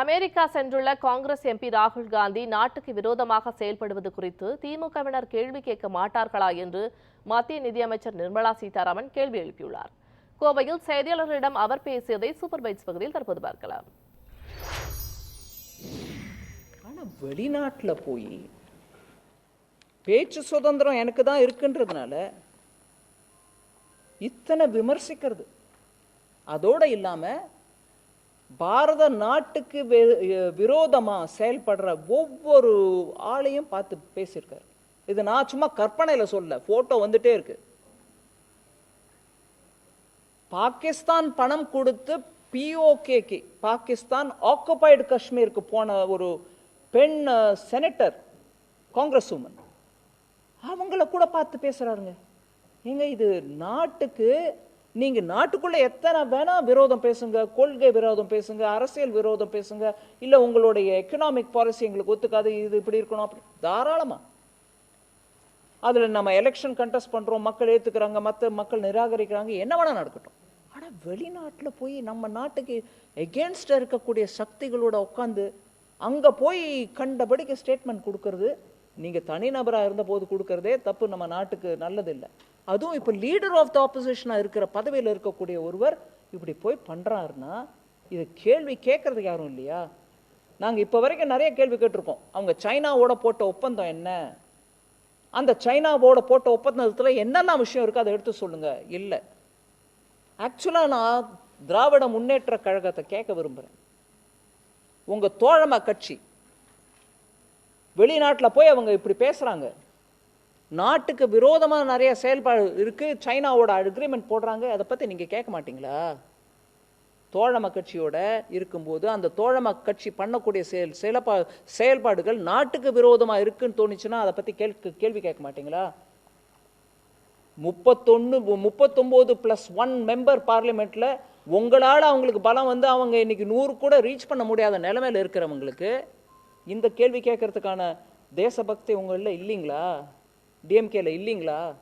America சென்றுள்ள Congress MP ராகுல் காந்தி நாட்டுக்கு விரோதமாக செயல்படுவது குறித்து திமுகவினர் கேள்வி கேட்க மாட்டார்களா என்று மத்திய நிதியமைச்சர் நிர்மலா சீதாராமன் கேள்வி எழுப்பியுள்ளார். கோவையில் செய்தியாளர்களிடம் அவர் பேசியதை சூப்பர் பைட்ஸ் பகுதியில் தற்போது பார்க்கலாம். ஆனால் வெளிநாட்டில் போய் பேச்சு சுதந்திரம் எனக்கு தான் இருக்குன்றதுனால இத்தனை விமர்சிக்கிறது. அதோடு இல்லாமல் பாரத நாட்டுக்கு விரோதமாக விரோதமா செயல்படுற ஒவ்வொரு ஆளையும் பார்த்து பேசியிருக்காரு. இது நான் சும்மா கற்பனையில் சொல்ல ஃபோட்டோ வந்துட்டே இருக்கு. பாகிஸ்தான் பணம் கொடுத்து பிஓகேக்கு பாகிஸ்தான் ஆக்குபைடு காஷ்மீருக்கு போன ஒரு பெண் செனட்டர் காங்கிரஸ் உமன் அவங்கள கூட பார்த்து பேசுறாருங்க. ஏங்க இது நாட்டுக்கு நீங்க நாட்டுக்குள்ள எத்தனை வேணா விரோதம் பேசுங்க கொள்கை விரோதம் பேசுங்க அரசியல் விரோதம் பேசுங்க இல்ல உங்களுடைய எக்கனாமிக் பாலிசி எங்களுக்கு ஒத்துக்காது இது இப்படி இருக்கணும் அப்படி. தாராளமா. அதுல நம்ம எலெக்ஷன் கண்டெஸ்ட் பண்றோம் மக்கள் ஏத்துக்கிறாங்க மற்ற மக்கள் நிராகரிக்கிறாங்க என்ன வேணா நடக்கட்டும். ஆனா வெளிநாட்டுல போய் நம்ம நாட்டுக்கு எகேன்ஸ்டா இருக்கக்கூடிய சக்திகளோட உட்காந்து அங்க போய் கண்டபடிக்கு ஸ்டேட்மெண்ட் கொடுக்கறது நீங்கள் தனிநபராக இருந்த போது கொடுக்கறதே தப்பு நம்ம நாட்டுக்கு நல்லது இல்லை அதுவும் இப்போ லீடர் ஆஃப் த ஆப்போசிஷனாக இருக்கிற பதவியில் இருக்கக்கூடிய ஒருவர் இப்படி போய் பண்ணுறாருன்னா இது கேள்வி கேட்கறதுக்கு யாரும் இல்லையா? நாங்கள் இப்போ வரைக்கும் நிறைய கேள்வி கேட்டிருக்கோம். அவங்க சைனாவோட போட்ட ஒப்பந்தம் என்ன? அந்த சைனாவோட போட்ட ஒப்பந்தத்தில் என்னெல்லாம் விஷயம் இருக்குது அதை எடுத்து சொல்லுங்கள் இல்லை. ஆக்சுவலாக நான் திராவிட முன்னேற்ற கழகத்தை கேட்க விரும்புகிறேன் உங்கள் தோழமை கட்சி வெளிநாட்டில் போய் அவங்க இப்படி பேசுகிறாங்க நாட்டுக்கு விரோதமாக நிறைய செயல்பாடு இருக்குது சைனாவோட அக்ரிமெண்ட் போடுறாங்க. அதை பற்றி நீங்கள் கேட்க மாட்டிங்களா? தோழமை கட்சியோட இருக்கும்போது அந்த தோழமை கட்சி பண்ணக்கூடிய செயல் செயல்பா செயல்பாடுகள் நாட்டுக்கு விரோதமாக இருக்குன்னு தோணுச்சுன்னா அதை பற்றி கேள்வி கேள்வி கேட்க மாட்டிங்களா? முப்பத்தொன்று முப்பத்தொம்போது ப்ளஸ் ஒன் மெம்பர் பார்லிமெண்ட்டில் உங்களால் அவங்களுக்கு பலம் வந்து அவங்க இன்னைக்கு நூறு கூட ரீச் பண்ண முடியாத நிலமையில் இருக்கிறவங்களுக்கு இந்த கேள்வி கேட்கறதுக்கான தேசபக்தி உங்களில் இல்லைங்களா? டிஎம்கேல இல்லைங்களா?